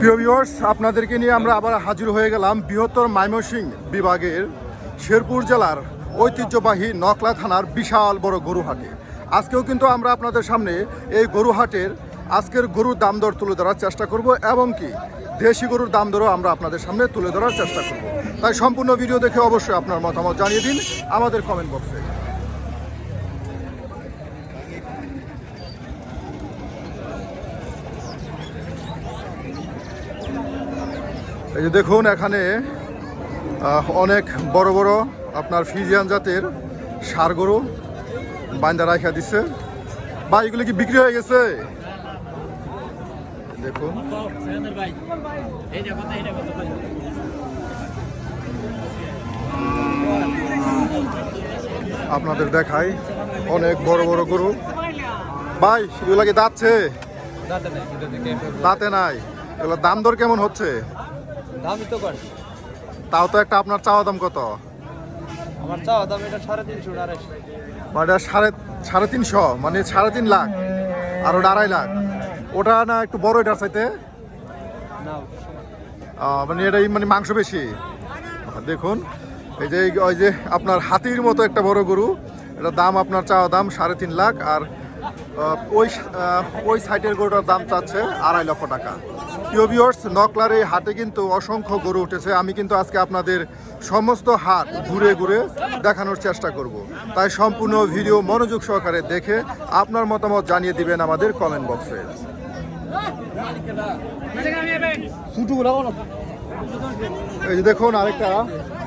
প্রিয় ভিউয়ার্স আপনাদেরকে নিয়ে আমরা আবার হাজির হয়ে গেলাম বৃহত্তর মাইমসিং বিভাগের শেরপুর জেলার ঐতিহ্যবাহী নকলা থানার বিশাল বড় গরুহাটে। আজকেও কিন্তু আমরা আপনাদের সামনে এই গরুহাটের আজকের গরুর দাম দর তুলে ধরার চেষ্টা করব এবং কি দেশি গরুর দাম দরও আমরা আপনাদের সামনে তুলে ধরার চেষ্টা করব। তাই সম্পূর্ণ ভিডিও দেখে অবশ্যই আপনার মতামত জানিয়ে দিন আমাদের কমেন্ট বক্সে এই যে দেখুন এখানে অনেক বড় বড় আপনার ফিজিয়ান জাতের সার গরু বান্দা রাখা দিছে। বা এগুলো কি বিক্রি হয়ে গেছে? দেখুন। আপনাদের দেখাই অনেক বড় বড় গরু। ভাই এগুলা কি দাঁতছে? দাঁতে নাই এগুলো দাম দর কেমন হচ্ছে? দামই তো কর তাও তো একটা আপনার চাওয়া দাম কত? আমার চাওয়া দাম এটা সাড়ে তিনশো আড়াইশো। মানে সাড়ে সাড়ে তিনশো মানে সাড়ে তিন লাখ আর ওটা আড়াই লাখ। ওটা না একটু বড় এটার চাইতে? মানে এটাই মানে মাংস বেশি। দেখুন এই যে ওই যে আপনার হাতির মতো একটা বড় গরু এটা দাম আপনার চাওয়া দাম সাড়ে তিন লাখ আর ওই ওই সাইডের গরুটার দাম চাচ্ছে আড়াই লক্ষ টাকা। পিওভিওর্স নকলার এই হাটে কিন্তু অসংখ্য গরু উঠেছে। আমি কিন্তু আজকে আপনাদের সমস্ত হাট ঘুরে ঘুরে দেখানোর চেষ্টা করব। তাই সম্পূর্ণ ভিডিও মনোযোগ সহকারে দেখে আপনার মতামত জানিয়ে দিবেন আমাদের কমেন্ট বক্সে এই যে দেখুন আরেকটা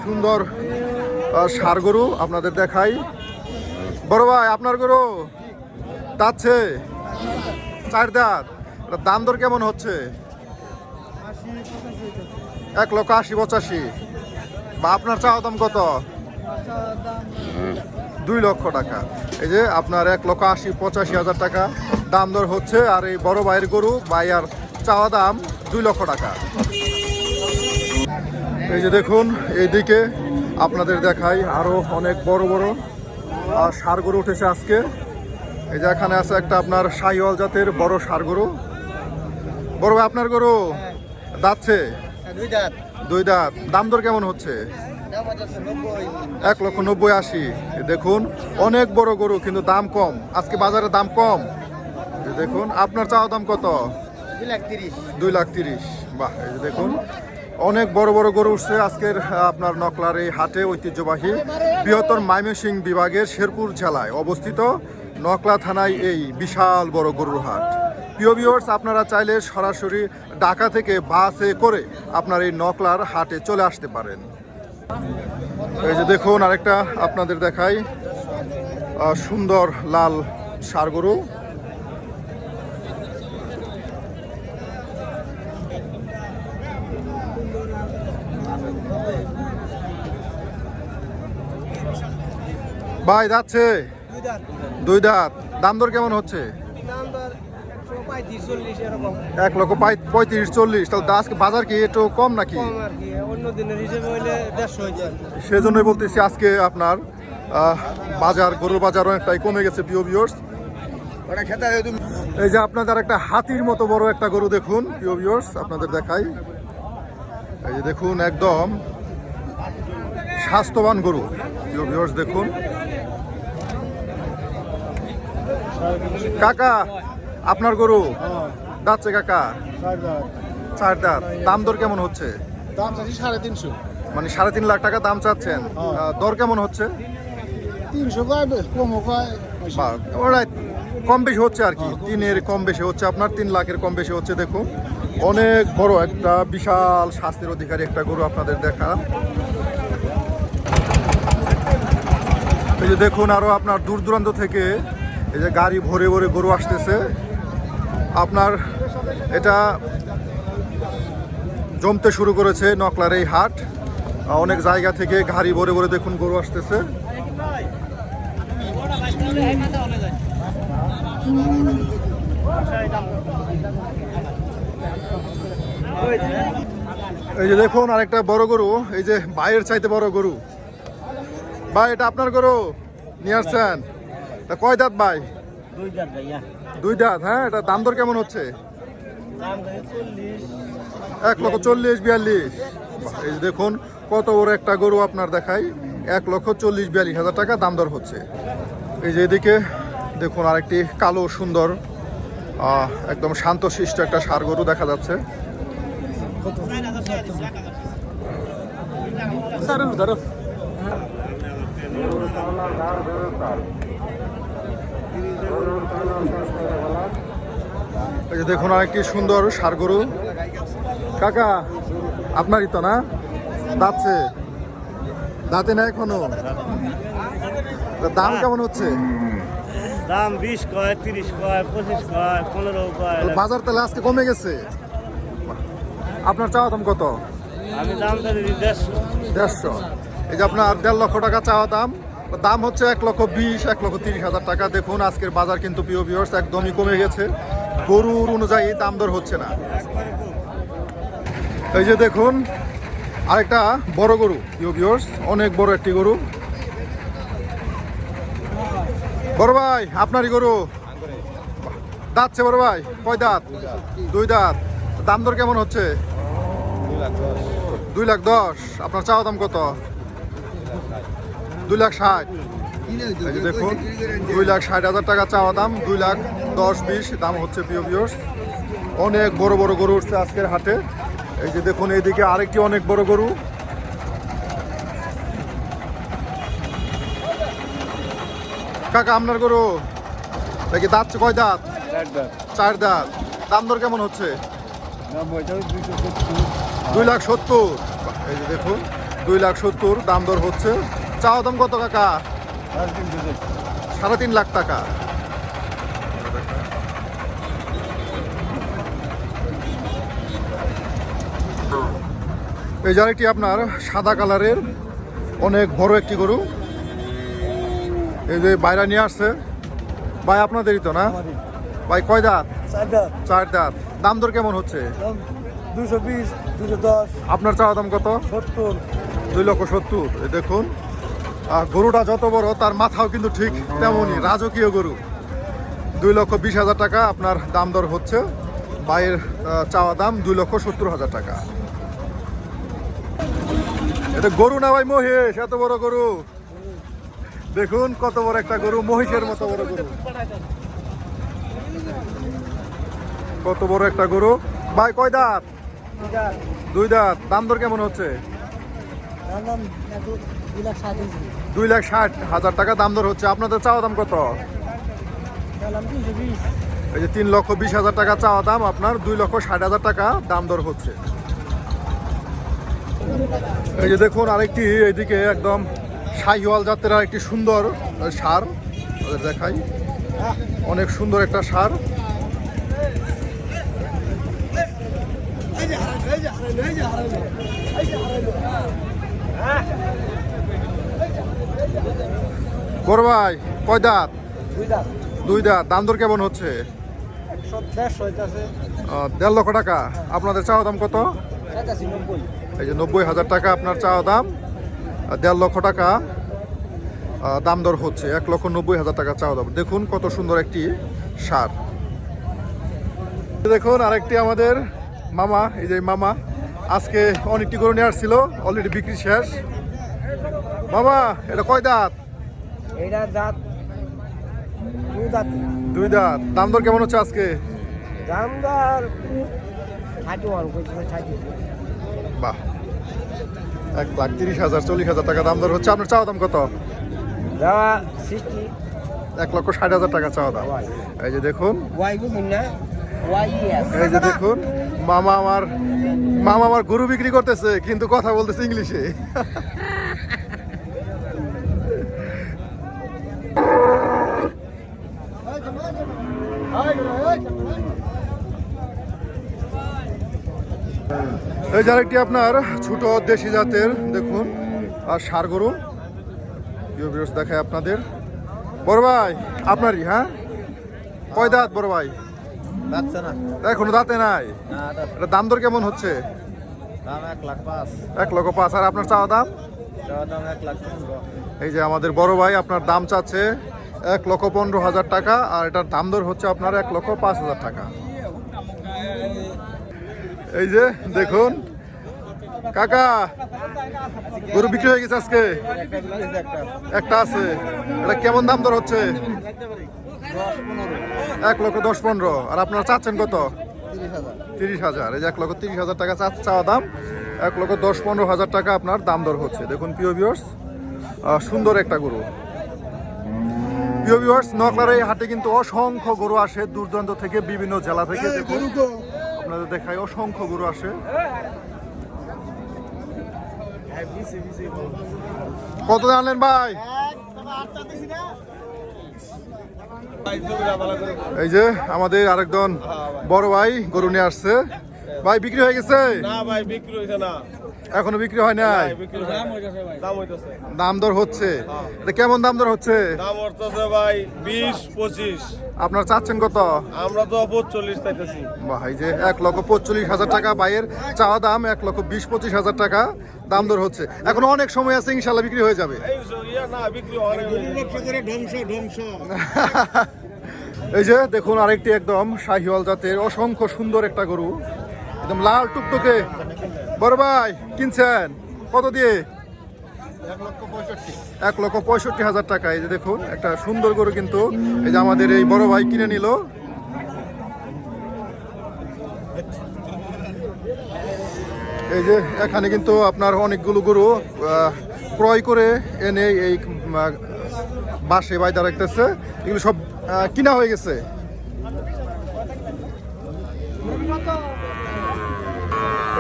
সুন্দর ষাঁড় গরু আপনাদের দেখাই। বড় ভাই, আপনার গরু তাচ্ছে চার দাঁত। দাম দর কেমন হচ্ছে? এক লক্ষ আশি পঁচাশি। বা আপনার চাওয়া দাম কত? দুই লক্ষ টাকা। এই যে আপনার এক লক্ষ আশি পঁচাশি হাজার টাকা। দাম দর হচ্ছে আর এই বড় ভাইয়ের গরু, ভাইয়ার চাওয়া দাম দুই লক্ষ টাকা। এই যে দেখুন, এইদিকে আপনাদের দেখাই আরও অনেক বড় বড় আর সার গরু উঠেছে আজকে। এই যে এখানে আছে একটা আপনার শাহিওয়াল জাতের বড় সার গরু। বড় ভাই, আপনার গরু? দাচ্ছে দুই দাঁত। দুই দাঁত। দাম দর কেমন হচ্ছে? এক লক্ষ নব্বই আশি। দেখুন অনেক বড় গরু কিন্তু দাম কম। আজকে বাজারে দাম কম। দেখুন আপনার চাওয়া দাম কত? দুই লাখ তিরিশ। বাহ দেখুন অনেক বড় বড় গরু উঠছে আজকের আপনার নকলার এই হাটে ঐতিহ্যবাহী বৃহত্তর ময়মনসিংহ বিভাগের শেরপুর জেলায় অবস্থিত নকলা থানায় এই বিশাল বড় গরুর হাট। প্রিয় ভিউয়ার্স আপনারা চাইলে সরাসরি ঢাকা থেকে বাসে করে আপনার এই নকলার হাটে চলে আসতে পারেন। এই যে দেখুন আরেকটা আপনাদের দেখাই। সুন্দর লাল সার গরু ভাই যাচ্ছে। দুই দাঁত। দাম দর কেমন হচ্ছে দাম দর একশো পঁয়ত্রিশ চল্লিশ এরকম এক লক্ষ পাই- পঁয়ত্রিশ চল্লিশ। তাহলে আজকে বাজার কি একটু কম নাকি? কম আর কি অন্য দিনের হিসেবে হইলে দেড়শো যায় সেজন্যই বলতেছি আজকে আপনার বাজার গরুর বাজার অনেকটাই কমে গেছে প্রিয় ভিউয়ার্স ওটা খেতে তুমি। এই যে আপনাদের একটা হাতির মতো বড় একটা গরু দেখুন প্রিয় ভিউয়ার্স আপনাদের দেখাই। এই যে দেখুন একদম স্বাস্থ্যবান গরু প্রিয় ভিউয়ার্স দেখুন। কাকা আপনার গরু? যাচ্ছে কাকা? চার দাঁত। দাম দর কেমন হচ্ছে? দাম চাচ্ছি সাড়ে তিনশো। মানে সাড়ে তিন লাখ টাকা দাম চাচ্ছেন। দর কেমন হচ্ছে? তিনশো ওরাই কম বেশি হচ্ছে আর কি। তিনের কম বেশি। হচ্ছে। আপনার তিন লাখের কম বেশি হচ্ছে দেখুন। অনেক বড় একটা বিশাল স্বাস্থ্যের অধিকারী একটা গরু আপনাদের দেখা। এই যে দেখুন আরও আপনার দূর দূরান্ত থেকে এই যে গাড়ি ভরে ভরে গরু আসতেছে। আপনার এটা জমতে শুরু করেছে নকলার এই হাট। অনেক জায়গা থেকে ঘাড়ি ভরে ভরে দেখুন গরু আসতেছে। এই যে দেখুন আরেকটা বড় গরু, এই যে বাইরের চাইতে বড় গরু। ভাই, এটা আপনার গরু? নিয়ে আসছেন। তা কয় দাঁত ভাই? দুই দাঁত ভাইয়া। দুই দাঁত হ্যাঁ এটা দাম দর কেমন হচ্ছে? এক লক্ষ চল্লিশ, বিয়াল্লিশ। এই দেখুন, কত বড় একটা গরু আপনার দেখাই। এক লক্ষ চল্লিশ, বিয়াল্লিশ হাজার টাকা দাম দর হচ্ছে। এই যে এদিকে, দেখুন, আরেকটি কালো সুন্দর একদম শান্তশিষ্ট একটা সার গরু দেখা যাচ্ছে। এই যে দেখুন আরেকটি সুন্দর ষাড় গরু কাকা আপনারই তো না? দাঁতছে। দাঁতে না এখনও? দাম কেমন হচ্ছে? দাম বিশ কয় তিরিশ কয় পঁচিশ কয় পনেরো কয় বাজার তাহলে আজকে কমে গেছে। আপনার চাওয়া দাম কত? আমি দাম দেড়শো। দেড়শো। এই যে আপনার দেড় লক্ষ টাকা চাওয়া দাম। দাম হচ্ছে এক লক্ষ বিশ এক লক্ষ তিরিশ হাজার টাকা। দেখুন আজকের বাজার কিন্তু প্রিয় ভিউয়ার্স একদমই কমে গেছে। গরুর অনুযায়ী দাম দর হচ্ছে না। এই যে দেখুন আরেকটা বড় গরু প্রিয় ভিউয়ার্স অনেক বড় একটি গরু। বড় ভাই আপনারই গরু? দাঁতছে বড় ভাই কয় দাঁত? দুই দাঁত। দাম দর কেমন হচ্ছে? দুই লাখ দশ। আপনার চাওয়া দাম কত? দুই লাখ ষাট। দেখুন দুই লাখ ষাট হাজার টাকা চাওয়া দাম দুই লাখ দশ বিশ দাম হচ্ছে প্রিয় বিয়স অনেক বড় বড় গরু উঠছে আজকের হাটে। এই যে দেখুন এইদিকে আরেকটি অনেক বড় গরু। কাকা আপনার গরু? দেখি দাঁত কয় দাঁত? চার দাঁত। দাম দর কেমন হচ্ছে? দুই লাখ সত্তর। এই যে দেখুন দুই লাখ সত্তর দাম দর হচ্ছে। চাওয়া দাম কত কাকা? সাড়ে তিন লাখ টাকা। এই আরেকটি আপনার সাদা কালারের অনেক বড় একটি গরু। এই যে বাইরে নিয়ে আসছে। ভাই আপনাদেরই তো না? ভাই কয় দাঁত? চার দাঁত। দাম দর কেমন হচ্ছে? দুশো বিশ দুশো দশ। আপনার চাওয়া দাম কত? সত্তর। দুই লক্ষ সত্তর। এই দেখুন আর গরুটা যত বড়, তার মাথাও কিন্তু ঠিক তেমনই, রাজকীয় গরু। দুই লক্ষ বিশ হাজার টাকা আপনার দাম দর হচ্ছে। বাইয়ের চাওয়া দাম দুই লক্ষ সত্তর হাজার টাকা। এটা গরু না ভাই মহিষ? এত বড় গরু। দেখুন কত বড় একটা গরু, মহিষের মতো বড় গরু। কত বড় একটা গরু। ভাই, কয় দাঁত? দুই দাঁত। দাম দর কেমন হচ্ছে? দুই লাখ ষাট হাজার টাকা দাম দর হচ্ছে। আপনাদের চাওয়া দাম কত? এই যে তিন লক্ষ বিশ হাজার টাকা চাওয়া দাম, আপনার দুই লক্ষ ষাট হাজার টাকা দাম দর হচ্ছে। এই যে দেখুন, আরেকটি এইদিকে একদম শাহিওয়াল জাতের আরেকটি সুন্দর সার। দেখাই। অনেক সুন্দর একটা সার। বড় ভাই কয় দাঁত? দুই দাঁত। দাম দর কেমন হচ্ছে? দেড় লক্ষ টাকা। আপনাদের চাওয়া দাম কত? এই যে নব্বই হাজার টাকা আপনার চাওয়া দাম দেড় লক্ষ টাকা দাম দর হচ্ছে। এক লক্ষ নব্বই হাজার টাকা চাওয়া দাম। দেখুন কত সুন্দর একটি সার। দেখুন আরেকটি আমাদের মামা এই যে মামা আজকে অনেকটি গরু নিয়ে আসছিল অলরেডি বিক্রি শেষ। মামা এটা কয় দাঁত? এইটার দাঁত দুই দাঁত দুই দাঁত দাম দর কেমন হচ্ছে আজকে? দামদার থার্টি ওয়ান থার্টি বাহ। এক লাখ তিরিশ হাজার চল্লিশ হাজার টাকা দাম দর হচ্ছে। আপনার চাওয়া দাম কত? দেওয়া সিক্সটি এক লক্ষ ষাট হাজার টাকা চাওয়া দাম। এই যে দেখুন। এই যে দেখুন মামা আমার মামা আমার গরু বিক্রি করতেছে কিন্তু কথা বলতেছে ইংলিশে। এই যে আরেকটি আপনার ছোট দেশি জাতের দেখুন আর সার গরু। দেখায় আপনাদের। বড় ভাই আপনারই হ্যাঁ? কয় দাঁত বড় ভাই? এখনও দাঁতে নাই? এটা দাম দর কেমন হচ্ছে? এক লক্ষ পাঁচ। আর আপনার চাওয়া দাম? এই যে আমাদের বড় ভাই আপনার দাম চাচ্ছে এক লক্ষ পনেরো হাজার টাকা আর এটার দাম দর হচ্ছে আপনার এক লক্ষ পাঁচ হাজার টাকা। এই যে দেখুন। কাকা গরু বিক্রি হয়ে গেছে আজকে। একটা আছে। এটা কেমন দাম দর হচ্ছে? এক লক্ষ দশ পনেরো। আর আপনারা চাচ্ছেন কত? তিরিশ হাজার। এই যে এক লক্ষ তিরিশ হাজার টাকা চা- চাওয়া দাম। এক লক্ষ দশ পনেরো হাজার টাকা আপনার দাম দর হচ্ছে। দেখুন প্রিয় ভিউয়ার্স সুন্দর একটা গরু। প্রিয় ভিউয়ার্স নকলার এই হাটে কিন্তু অসংখ্য গরু আসে দূর দূরান্ত থেকে বিভিন্ন জেলা থেকে। দেখুন। আপনাদের দেখায় অসংখ্য গরু আসে। কত জানলেন ভাই? এই যে আমাদের আরেকজন বড় ভাই গরু নিয়ে আসছে। ভাই, বিক্রি হয়ে গেছে? না ভাই, বিক্রি হয়েছে না। এখনও বিক্রি হয় নাই? দাম হইতাছে ভাই। দাম হইতাছে। দাম দর হচ্ছে? এটা কেমন দাম দর হচ্ছে? দাম হইতাছে ভাই বিশ পঁচিশ। আপনার চাচ্ছেন কত? আমরা তো পঁচল্লিশ চাইতেছি। ভাই যে এক লক্ষ পঁচল্লিশ হাজার টাকা বাইয়ের চাওয়া দাম এক লক্ষ বিশ পঁচিশ হাজার টাকা দাম দর হচ্ছে। এখন অনেক সময় আছে ইনশাল্লাহ বিক্রি হয়ে যাবে। এই যে না বিক্রি অনেক ধ্বংস ধ্বংস। এই যে দেখুন আরেকটি একদম শাহিওয়াল জাতের অসংখ্য সুন্দর একটা গরু। একদম লাল টুকটুকে। বড় ভাই, কিনছেন? কত দিয়ে? এক লক্ষ পঁয়ষট্টি হাজার টাকা। এই যে দেখুন, একটা সুন্দর গরু কিন্তু। এই যে আমাদের এই বড় ভাই কিনে নিল। এই যে এখানে কিন্তু আপনার অনেকগুলো গরু ক্রয় করে এনে এই বাসে বাইদা রাখতেছে। এগুলো সব কিনা হয়ে গেছে।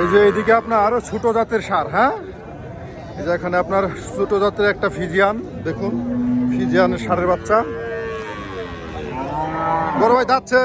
এই যে এইদিকে আপনার আরও ছোট জাতের সার হ্যাঁ? এই যে এখানে আপনার ছোট জাতের একটা ফিজিয়ান, দেখুন ফিজিয়ান সারের বাচ্চা। বড় ভাই, যাচ্ছে?